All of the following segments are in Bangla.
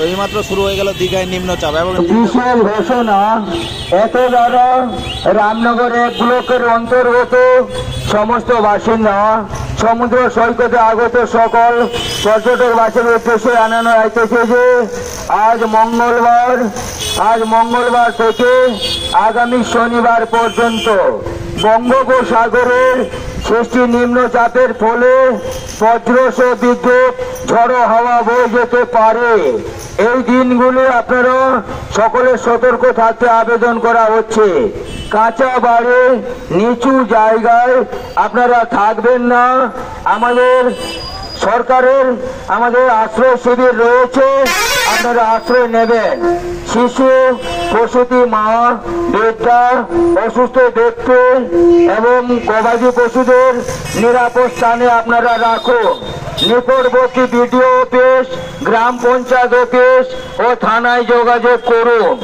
তো এইমাত্র শুরু হয়ে গেল দীঘায় নিম্নচাপ এবং বিশেষ ঘোষণা এত দ্বারা রামনগর এক ব্লকের অন্তর্গত সমস্ত বাসিন্দা, সমুদ্র সৈকতে আগত সকল পর্যটকবাসীর উদ্দেশ্যে জানানো যাইতেছে যে, আজ মঙ্গলবার আজ মঙ্গলবার থেকে আগামী শনিবার পর্যন্ত বঙ্গোপসাগরের সৃষ্টি নিম্নচাপের ফলে বজ্রসহ বিদ্যুৎ ঝড়ো হাওয়া বয়ে যেতে পারে। এই দিনগুলি আপনারা সকলে সতর্ক থাকতে আবেদন করা হচ্ছে। কাঁচা বাড়ি নিচু জায়গায় আপনারা থাকবেন না। আমাদের সরকারের আমাদের আশ্রয় শিবির রয়েছে, আপনারা আশ্রয় নেবেন। শিশু প্রসূতি মা বৃদ্ধা অসুস্থ ব্যক্তি এবং গবাদি পশুদের নিরাপদ স্থানে আপনারা রাখুন নিকটবর্তী বিডিও অফিস, গ্রাম পঞ্চায়েত অফিস ও থানায় যোগাযোগ করুন।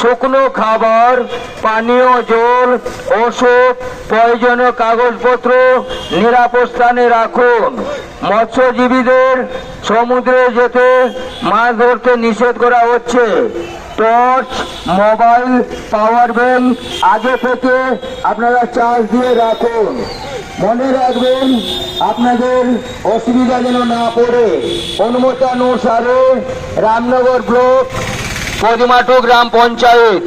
শুকনো খাবার, পানীয় জল, ওষুধ, প্রয়োজনীয় কাগজপত্র নিরাপদ স্থানে রাখুন। মৎস্যজীবীদের সমুদ্রে যেতে মাছ ধরতে নিষেধ করা হচ্ছে। টর্চ মোবাইল পাওয়ার ব্যাংক আগে থেকে আপনারা চার্জ দিয়ে রাখুন। মনে রাখবেন, আপনাদের অসুবিধা যেন না পড়ে। অনুমতানুসারে রামনগর ব্লক, পদিমাটু গ্রাম পঞ্চায়েত।